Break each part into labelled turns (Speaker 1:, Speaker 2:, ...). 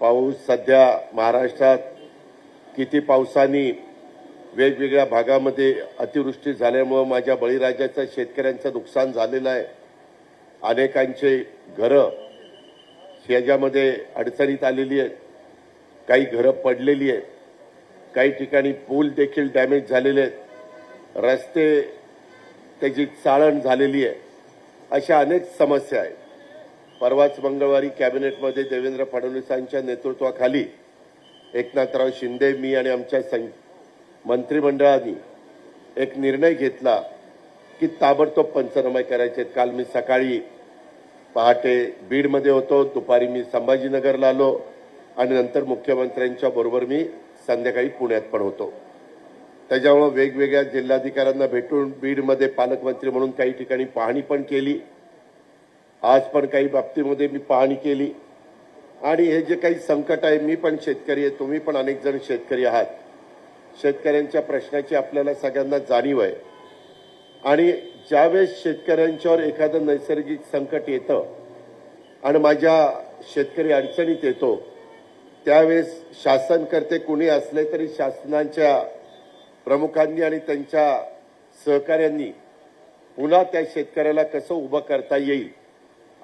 Speaker 1: पाऊस सध्या महाराष्ट्रात किती पावसाने वेगवेगळ्या भागामध्ये अतिवृष्टी झाल्यामुळं माझ्या बळीराजाचं शेतकऱ्यांचं नुकसान झालेलं आहे. अनेकांचे घरं याच्यामध्ये अडचणीत आलेली आहेत. काही घरं पडलेली आहेत. काही ठिकाणी पूल देखील डॅमेज झालेले आहेत. रस्ते त्याची चाळण झालेली आहे. अशा अनेक समस्या आहेत. परवाच मंगळवारी कॅबिनेटमध्ये देवेंद्र फडणवीसांच्या नेतृत्वाखाली एकनाथराव शिंदे मी आणि आमच्या सं मंत्रिमंडळाने एक निर्णय घेतला की ताबडतोब पंचनामे करायचे आहेत. काल मी सकाळी पहाटे बीडमध्ये होतो दुपारी मी संभाजीनगरला आलो आणि नंतर मुख्यमंत्र्यांच्या बरोबर मी संध्याकाळी पुण्यात पण होतो त्याच्यामुळं वेगवेगळ्या जिल्हाधिकाऱ्यांना भेटून बीडमध्ये पालकमंत्री म्हणून काही ठिकाणी पाहणी पण केली आज पण काही बाबतीमध्ये मी पाहणी केली. आणि हे जे काही संकट आहे मी पण शेतकरी आहे तुम्ही पण अनेक जण शेतकरी आहात. शेतकऱ्यांच्या प्रश्नाची आपल्याला सगळ्यांना जाणीव आहे. आणि ज्यावेळेस शेतकऱ्यांच्यावर एखादं नैसर्गिक संकट येतं आणि माझ्या शेतकरी अडचणीत येतो त्यावेळेस शासनकर्ते कुणी असले तरी शासनाच्या प्रमुखांनी आणि त्यांच्या सहकाऱ्यांनी पुन्हा त्या शेतकऱ्याला कसं उभं करता येईल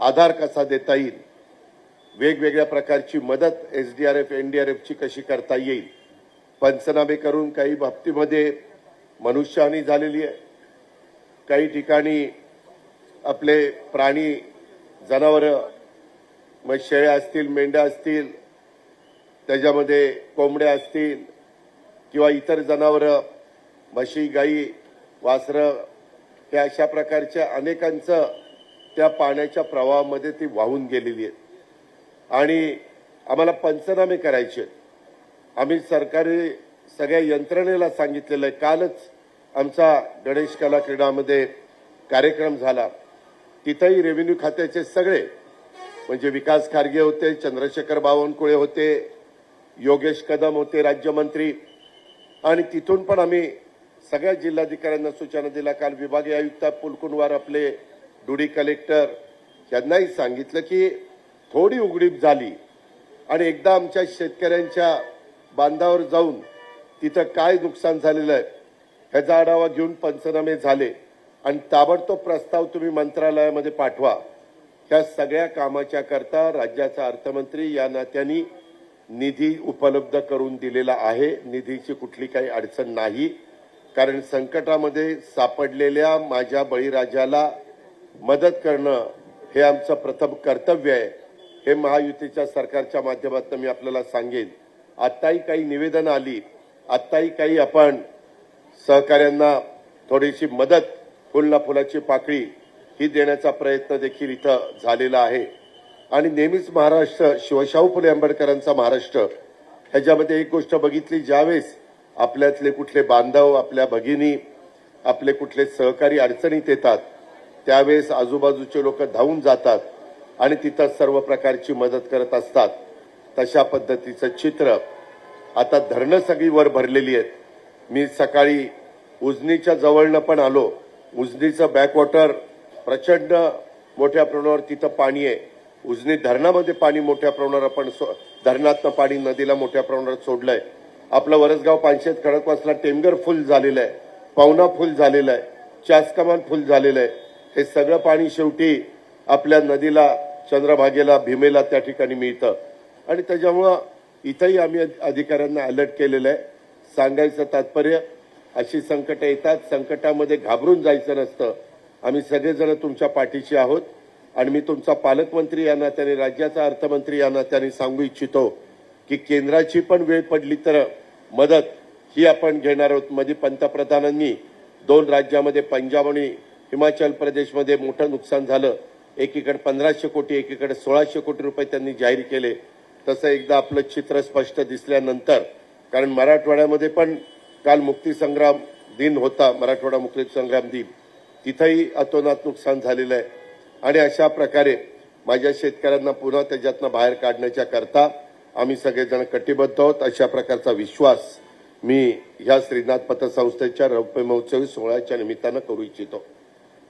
Speaker 1: आधार कसा देता येईल? वेगवेगळ्या प्रकारची मदत एसडीआरएफ एनडीआरएफची कशी करता येईल? पंचनामे करून काही बाबतीमध्ये मनुष्यहानी झालेली आहे. काही ठिकाणी आपले प्राणी जनावरं मग शेळ्या असतील मेंढ्या असतील त्याच्यामध्ये कोंबड्या असतील किंवा इतर जनावरं म्हशी गाई वासरं हे अशा प्रकारच्या अनेकांचं त्या पाण्याच्या प्रवाहामध्ये ती वाहून गेलेली आहेत. आणि आम्हाला पंचनामे करायचे आहेत. आम्ही सरकारी सगळ्या यंत्रणेला सांगितलेलं आहे. कालच आमचा गणेश कला क्रीडामध्ये कार्यक्रम झाला. तिथंही रेव्हेन्यू खात्याचे सगळे म्हणजे विकास खारगे होते चंद्रशेखर बावनकुळे होते योगेश कदम होते राज्यमंत्री. आणि तिथून पण आम्ही सगळ्या जिल्हाधिकाऱ्यांना सूचना दिल्या. काल विभागीय आयुक्त पुलकुनवार आपले डुडी कलेक्टर यांनाही सांगितलं की थोडी उघडीप झाली आणि एकदा आमच्या शेतकऱ्यांच्या बांधावर जाऊन तिथं काय नुकसान झालेलं आहे ह्याचा आढावा घेऊन पंचनामे झाले. आणि ताबडतोब प्रस्ताव तुम्ही मंत्रालयामध्ये पाठवा. ह्या सगळ्या कामाच्या करता राज्याचा अर्थमंत्री या नात्याने निधी उपलब्ध करून दिलेला आहे. निधीची कुठली काही अडचण नाही. कारण संकटामध्ये सापडलेल्या माझ्या बळीराजाला मदत करणं हे आमचं प्रथम कर्तव्य आहे. हे महायुतीच्या सरकारच्या माध्यमातून मी आपल्याला सांगेन. आत्ताही काही निवेदन आली. आत्ताही काही आपण सहकाऱ्यांना थोडीशी मदत फुलना फुलाची पाकळी ही देण्याचा प्रयत्न देखील इथं झालेला आहे. आणि नेहमीच महाराष्ट्र शिवशाहू फुले आंबेडकरांचा महाराष्ट्र. ह्याच्यामध्ये एक गोष्ट बघितली ज्यावेळेस आपल्यातले कुठले बांधव आपल्या भगिनी आपले कुठले सहकारी अडचणीत येतात त्यावेळेस आजूबाजूचे लोक धावून जातात आणि तिथं सर्व प्रकारची मदत करत असतात. तशा पद्धतीचं चित्र आता धरणं सगळी वर भरलेली आहेत. मी सकाळी उजनीच्या जवळनं पण आलो. उजनीचं बॅकवॉटर प्रचंड मोठ्या प्रमाणावर तिथं पाणी आहे. उजनी धरणामध्ये पाणी मोठ्या प्रमाणावर आपण सो- धरणातनं पाणी नदीला मोठ्या प्रमाणावर सोडलंय. आपलं वरसगाव पानशेत खडकवासला टेमगर फुल झालेलं आहे. पावना फुल झालेलं आहे. चासकमान फुल झालेलं आहे. हे सगळं पाणी शेवटी आपल्या नदीला चंद्रभागेला भीमेला त्या ठिकाणी मिळतं. आणि त्याच्यामुळं इथंही आम्ही अधिकाऱ्यांना अलर्ट केलेलं आहे. सांगायचं तात्पर्य अशी संकटं येतात. संकटामध्ये घाबरून जायचं नसतं. आम्ही सगळेजण तुमच्या पाठीशी आहोत. आणि मी तुमचा पालकमंत्री या नात्याने राज्याचा अर्थमंत्री या नात्याने सांगू इच्छितो की केंद्राची पण वेळ पडली तर मदत ही आपण घेणार आहोत. मध्ये पंतप्रधानांनी दोन राज्यामध्ये पंजाब आणि हिमाचल प्रदेशमध्ये मोठं नुकसान झालं. एकीकडे पंधराशे कोटी एकीकडे सोळाशे कोटी रुपये त्यांनी जाहीर केले. तसं एकदा आपलं चित्र स्पष्ट दिसल्यानंतर कारण मराठवाड्यामध्ये पण काल मुक्तीसंग्राम दिन होता मराठवाडा मुक्ती संग्राम दिन. तिथंही अतोनात नुकसान झालेलं आहे. आणि अशा प्रकारे माझ्या शेतकऱ्यांना पुन्हा त्याच्यातनं बाहेर काढण्याच्या करता आम्ही सगळेजण कटिबद्ध आहोत. अशा प्रकारचा विश्वास मी ह्या श्रीनाथ पतसंस्थेच्या रौप्य महोत्सवी सोहळ्याच्या निमित्तानं करू इच्छितो.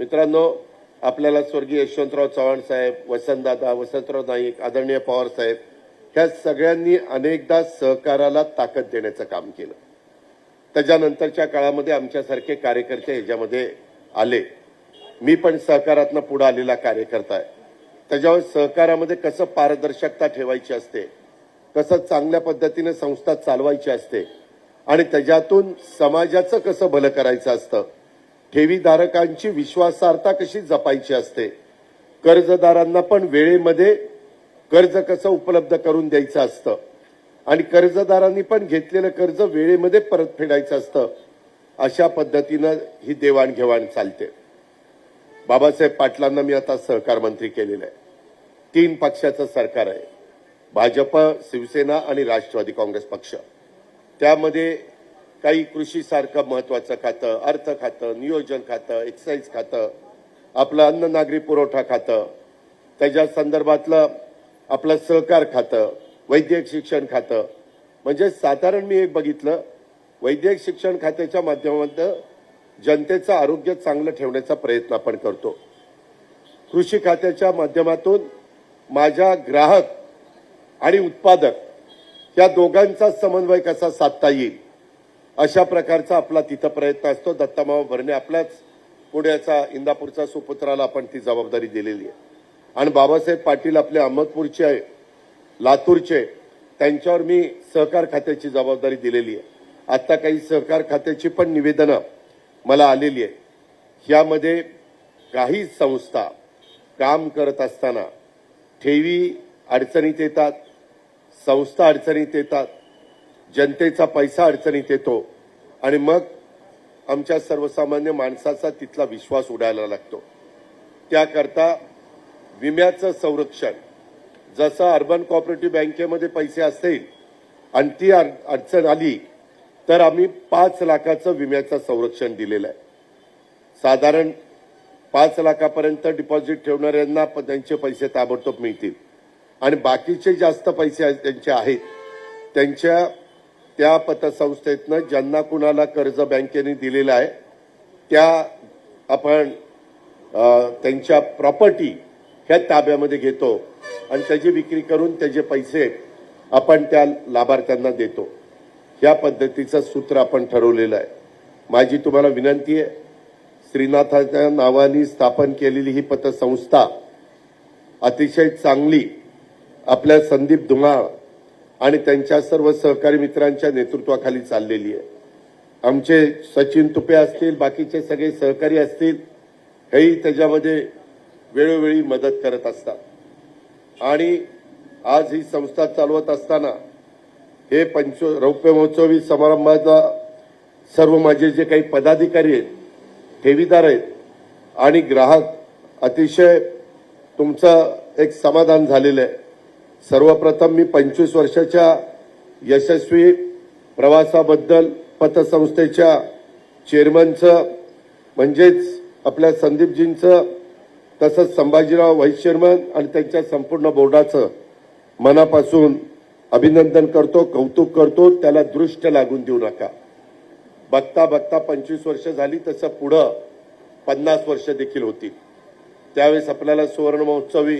Speaker 1: मित्रांनो आपल्याला स्वर्गीय यशवंतराव चव्हाण साहेब वसंतदादा वसंतराव नाईक आदरणीय पवार साहेब ह्या सगळ्यांनी अनेकदा सहकाराला ताकद देण्याचं काम केलं. त्याच्यानंतरच्या काळामध्ये आमच्यासारखे कार्यकर्ते ह्याच्यामध्ये आले. मी पण सहकारातनं पुढे आलेला कार्यकर्ता आहे. त्याच्यावर सहकारामध्ये कसं पारदर्शकता ठेवायची असते कसं चांगल्या पद्धतीने संस्था चालवायची असते आणि त्याच्यातून समाजाचं कसं भलं करायचं असतं ठेवीधारकांची विश्वासार्हता कशी जपायची असते? कर्जदारांना पण वेळेमध्ये कर्ज कसं उपलब्ध करून द्यायचं असतं? आणि कर्जदारांनी पण घेतलेलं कर्ज वेळेमध्ये परत फेडायचं असतं? अशा पद्धतीनं ही देवाणघेवाण चालते. बाबासाहेब पाटलांना मी आता सहकार मंत्री केलेलं आहे. तीन पक्षाचं सरकार आहे. भाजप शिवसेना आणि राष्ट्रवादी काँग्रेस पक्ष. त्यामध्ये काही कृषीसारखं महत्वाचं खातं अर्थ खातं नियोजन खातं एक्साईज खातं आपलं अन्न नागरी पुरवठा खातं. त्याच्या संदर्भातलं आपलं सहकार खातं वैद्यक शिक्षण खातं. म्हणजे साधारण मी एक बघितलं वैद्यक शिक्षण खात्याच्या माध्यमातून जनतेचं आरोग्य चांगलं ठेवण्याचा प्रयत्न आपण करतो. कृषी खात्याच्या माध्यमातून माझ्या ग्राहक आणि उत्पादक या दोघांचा समन्वय कसा साधता येईल? अशा प्रकारचा आपला तिथं प्रयत्न असतो. दत्तामावा भरणे आपल्याच पुण्याचा इंदापूरचा सुपुत्राला आपण ती जबाबदारी दिलेली आहे. आणि बाबासाहेब पाटील आपले अहमदपूरचे आहे लातूरचे त्यांच्यावर मी सहकार खात्याची जबाबदारी दिलेली आहे. आता काही सहकार खात्याची पण निवेदनं मला आलेली आहे यामध्ये काही संस्था काम करत असताना ठेवी अडचणीत येतात संस्था अडचणीत येतात जनतेचा पैसा अडचणीत येतो आणि मग आमच्या सर्वसामान्य माणसाचा तिथला विश्वास उडायला लागतो. त्याकरता विम्याचं संरक्षण जसं अर्बन कॉपरेटिव्ह बँकेमध्ये पैसे असतील आणि ती अड- अडचण आली तर आम्ही पाच लाखाचं विम्याचं संरक्षण दिलेलं आहे. साधारण पाच लाखापर्यंत डिपॉझिट ठेवणाऱ्यांना प- त्यांचे पैसे ताबडतोब मिळतील. आणि बाकीचे जास्त पैसे त्यांचे आहेत त्यांच्या त्या पतसंस्थेतनं ज्यांना कुणाला कर्ज बँकेने दिलेलं आहे त्या आपण त्यांच्या प्रॉपर्टी ह्या ताब्यामध्ये घेतो आणि त्याची विक्री करून त्याचे पैसे आपण त्या लाभार्थ्यांना देतो. या पद्धतीचं सूत्र आपण ठरवलेलं आहे. माझी तुम्हाला विनंती आहे श्रीनाथाच्या नावाने स्थापन केलेली ही पतसंस्था अतिशय चांगली आपल्या संदीप धुमाळ आणि त्यांच्या सर्व सहकारी मित्रांच्या नेतृत्वाखाली चाललेली आहे. आमचे सचिन तुपे असतील बाकीचे सगळे सहकारी असतील हेही त्याच्यामध्ये वेळोवेळी मदत करत असतात. आणि आज ही संस्था चालवत असताना हे पंच रौप्य महोत्सवी समारंभाचा सर्व माझे जे काही पदाधिकारी आहेत ठेवीदार आहेत आणि ग्राहक अतिशय तुमचं एक समाधान झालेलं आहे. सर्वप्रथम मी पंचवीस वर्षाच्या यशस्वी प्रवासाबद्दल पतसंस्थेच्या चेअरमनचं म्हणजेच आपल्या संदीपजींचं तसंच संभाजीराव व्हाईस चेअरमन आणि त्यांच्या संपूर्ण बोर्डाचं मनापासून अभिनंदन करतो कौतुक करतो त्याला दृष्ट लागून देऊ नका. बघता बघता पंचवीस वर्ष झाली तसं पुढं पन्नास वर्ष देखील होती. त्यावेळेस आपल्याला सुवर्ण महोत्सवी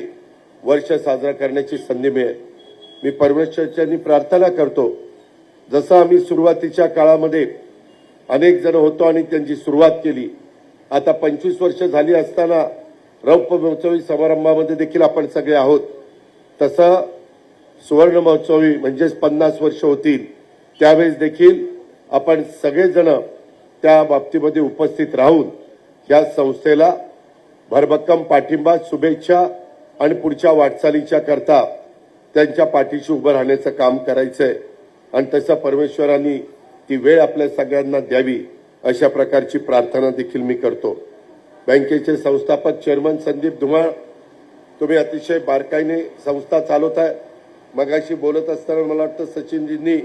Speaker 1: वर्ष साजरा करण्याची संधी मिळेल. मी परमेश्वरच्यांनी प्रार्थना करतो. जसं आम्ही सुरुवातीच्या काळामध्ये अनेक जण होतो आणि त्यांची सुरुवात केली आता पंचवीस वर्ष झाली असताना रौप्य महोत्सवी समारंभामध्ये देखील आपण सगळे आहोत. तसं सुवर्ण महोत्सवी म्हणजेच पन्नास वर्ष होतील त्यावेळेस देखील आपण सगळेजण त्या बाबतीमध्ये उपस्थित राहून या संस्थेला भरभक्कम पाठिंबा शुभेच्छा आणि पुढच्या वाटचालीच्या करता त्यांच्या पाठीशी उभं राहण्याचं काम करायचंय. आणि तसं परमेश्वरांनी ती वेळ आपल्या सगळ्यांना द्यावी अशा प्रकारची प्रार्थना देखील मी करतो. बँकेचे संस्थापक चेअरमन संदीप धुमाळ तुम्ही अतिशय बारकाईने संस्था चालवताय. मगाशी बोलत असताना मला वाटतं सचिनजींनी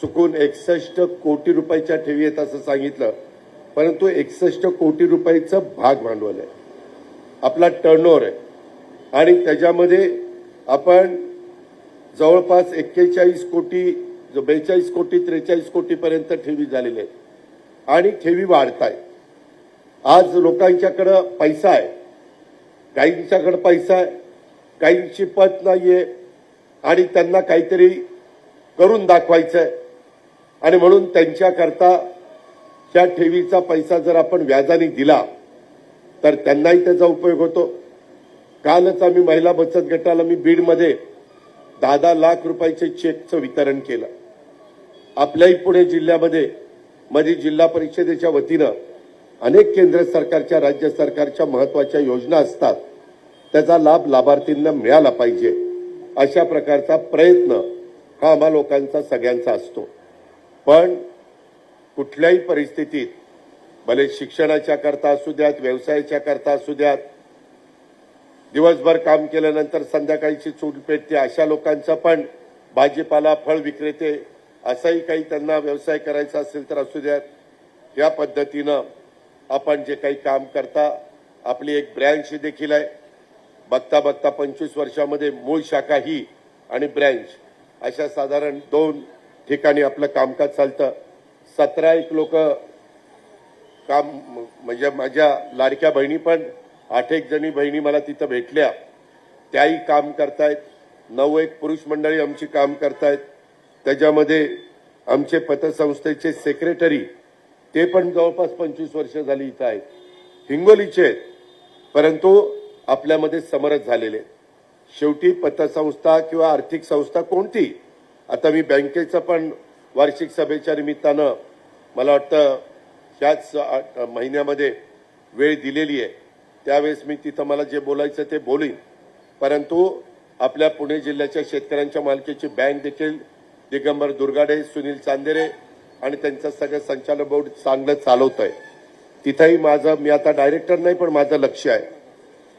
Speaker 1: चुकून एकसष्ट कोटी रुपयाच्या ठेवी आहेत असं सांगितलं. परंतु एकसष्ट कोटी रुपयाचं भाग भांडवल आहे. आपला टर्नओव्हर आहे. आणि त्याच्यामध्ये आपण जवळपास एक्केचाळीस कोटी जो बेचाळीस कोटी त्रेचाळीस कोटीपर्यंत ठेवी झालेले आहेत आणि ठेवी वाढत आहे आज लोकांच्याकडं पैसा आहे. काहींच्याकडं पैसा आहे. काहींची पत नाहीये. आणि त्यांना काहीतरी करून दाखवायचंय. आणि म्हणून त्यांच्याकरता त्या ठेवीचा पैसा जर आपण व्याजाने दिला तर त्यांनाही त्याचा उपयोग होतो. कालच आम्ही महिला बचत गटाला मी बीडमध्ये दहा दहा लाख रुपयाचे चेकचं वितरण केलं. आपल्याही पुणे जिल्ह्यामध्ये मध्ये जिल्हा परिषदेच्या वतीनं अनेक केंद्र सरकारच्या राज्य सरकारच्या महत्त्वाच्या योजना असतात. त्याचा लाभ लाभार्थींना मिळाला पाहिजे. अशा प्रकारचा प्रयत्न हा आम्हा लोकांचा सगळ्यांचा असतो. पण कुठल्याही परिस्थितीत भले शिक्षणाच्या करता असू द्यात व्यवसायाच्या करता असू द्यात दिवसभर काम केल्यानंतर संध्याकाळची चूल पेटते अशा लोकांचं पण भाजीपाला फळ विक्रेते असाही काही त्यांना व्यवसाय करायचा असेल तर असू द्यात. या पद्धतीनं आपण जे काही काम करता आपली एक ब्रँच देखील आहे. बघता बघता पंचवीस वर्षामध्ये मूळ शाखा ही आणि ब्रँच अशा साधारण दोन ठिकाणी आपलं कामकाज चालतं. सतरा एक लोक काम म्हणजे माझ्या लाडक्या बहिणी पण आठ एक जणी बहिणी मला तिथं भेटल्या. त्याही काम करतायत. नऊ एक पुरुष मंडळी आमची काम करतायत. त्याच्यामध्ये आमचे पतसंस्थेचे सेक्रेटरी ते पण जवळपास पंचवीस वर्ष झाली इथं आहेत. हिंगोलीचे आहेत. परंतु आपल्यामध्ये समरस झालेले शेवटी पतसंस्था किंवा आर्थिक संस्था कोणती? आता मी बँकेचं पण वार्षिक सभेच्या निमित्तानं मला वाटतं ह्याच महिन्यामध्ये वेळ दिलेली आहे. त्यावेळेस मी तिथं मला जे बोलायचं ते बोलीन. परंतु आपल्या पुणे जिल्ह्याच्या शेतकऱ्यांच्या मालकीची बँक देखील दिगंबर दुर्गाडे सुनील चांदेरे आणि त्यांचं सगळं संचालक बोर्ड चांगलं चालवत आहे तिथंही माझं मी आता डायरेक्टर नाही पण माझं लक्ष आहे.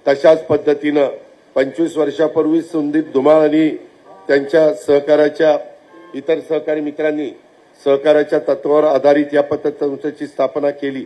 Speaker 1: तशाच पद्धतीनं पंचवीस वर्षापूर्वी संदीप धुमाळ आणि त्यांच्या सहकाराच्या इतर सहकारी मित्रांनी सहकाराच्या तत्वावर आधारित या पतसंस्थेची स्थापना केली.